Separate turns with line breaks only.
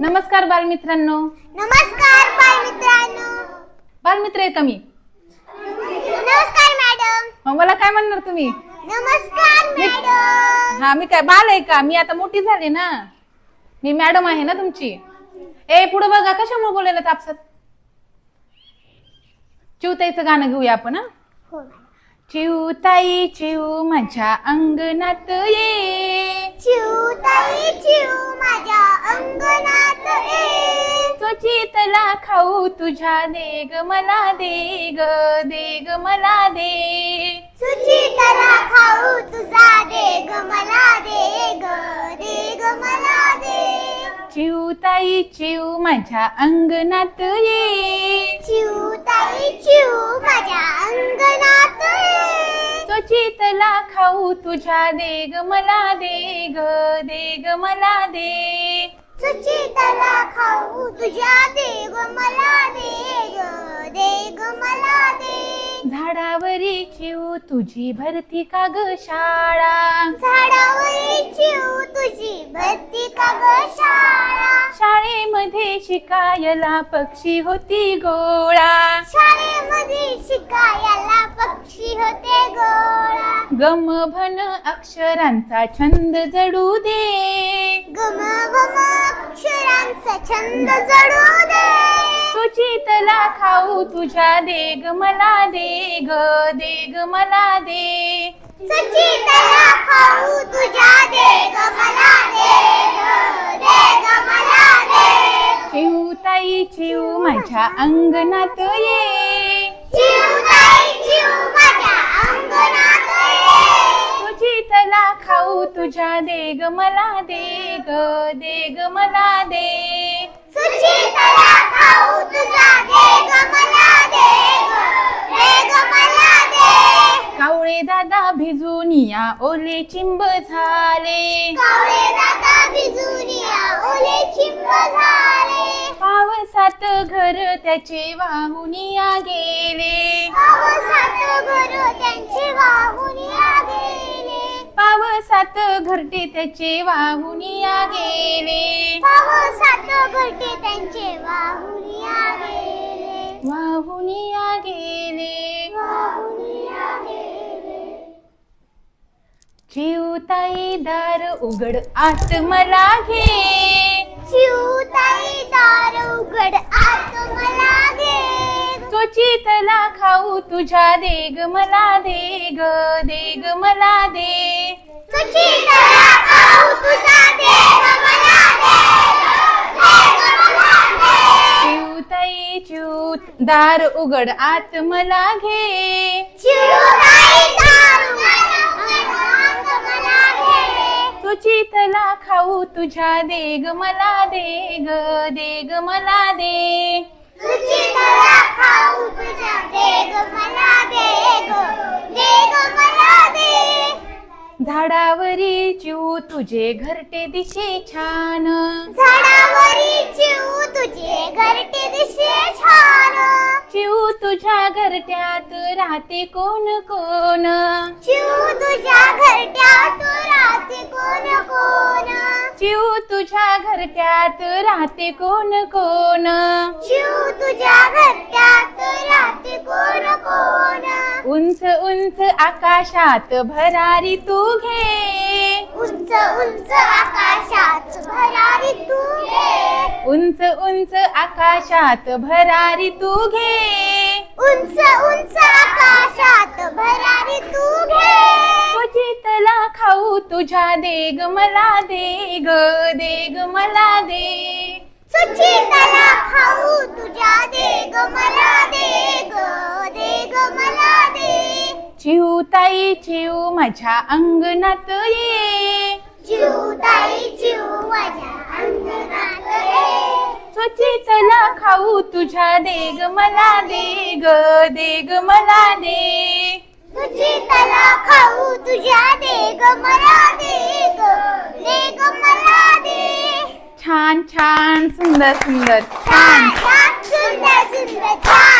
नमस्कार बालमित्रांनो.
नमस्कार बालमित्रांनो.
बालमित्र आहे का मी.
नमस्कार मॅडम.
मग मला काय म्हणणार तुम्ही?
नमस्कार मॅडम.
हा मी काय बाल आहे का? मी आता मोठी झाले ना. मी मॅडम आहे ना तुमची. ए पुढे बघा कशामुळे बोलायला तापसात? चिवताईचं गाणं घेऊया आपण हो. चिवताई चिव माझ्या अंगणात ये.
चिवताई
खाऊ तुझ्या दे ग मला दे ग दे ग मला दे.
सुचितला खाऊ तुझा दे ग मला दे ग दे ग मला दे.
चिवताई चिव माझ्या अंगणात ये.
चिव माझ्या अंगणात ये.
चोचितला खाऊ तुझ्या दे ग मला दे ग दे ग मला दे.
सुचितला खाऊ तुझ्या दे ग मला दे ग दे ग मला दे
झाडावरी चिव तुझी भरती का ग शाळा.
झाडावरी चिव तुझी भरती का ग शाळा.
शाळेमध्ये शिकायला पक्षी होती गोळा.
शाळेमध्ये शिकायला पक्षी होते गोळा.
गम भन अक्षरांचा छंद जडू दे.
गम गम अक्षरांचा छंद जडू दे.
सुचितला खाऊ तुझ्या दे ग मला दे ग दे ग मला दे.
सुचितला खाऊ तुझ्या दे ग मला दे ग दे ग मला दे.
चिव ताई चिव माझ्या अंगणात ये.
माझ्या अंगणात ये.
सुचितला खाऊ तुझ्या दे ग मला दे ग दे ग मला दे. कावळे दादा भिजून या ओले चिंब झाले. पावसात घर त्याचे वाहून गेले.
पावसात घर त्यांचे वाहून गेले
पावसात घरटे त्याचे वाहून या गेले
पावसात घरटे त्यांचे वाहून गेले
वाहून गेले चिवताई दार उघड आत मला घे.
चिवताई दार उघड आत मला घे.
चोचितला खाऊ तुझ्या दे ग मला दे ग दे ग मला दे
सुचितला खाऊ तुझा दे ग मला दे ग दे ग मला दे
चिवताई दार उघड आत मला घे
चिवताई दार
खाऊ तुझ्या देग मला देग देग मला दे. झाडावरी चिऊ तुझे घरटे दिशे छान.
झाडावरी चिऊ तुझे
घरट्यात राहते कोण कोण?
चिव तुझ्या घरट्यात राहते कोण कोण?
चिव तुझ्या घरट्यात राहते कोण कोण?
चिव तुझ्या घरट्यात राहते कोण कोण?
उंच उंच आकाशात भरारी तू घे.
उंच उंच आकाशात भरारी तू घे.
उंच उंच आकाशात भरारी तू घे.
उंच उंच आकाशात भरारी तू घे
खाऊ तुझ्या दे ग मला दे ग दे ग मला दे.
सुचितला खाऊ तुझ्या दे ग मला दे ग दे ग मला दे.
चिव ताई चिव माझ्या अंगणात ये.
चिवताई चिव माझ्या अंगणात ये.
खाऊ तुझ्या दे ग मला दे ग दे ग मला दे.
सुचितला खाऊ तुझ्या दे ग मला दे ग दे ग मला दे.
छान छान सुंदर सुंदर. छान
छान सुंदर सुंदर छान.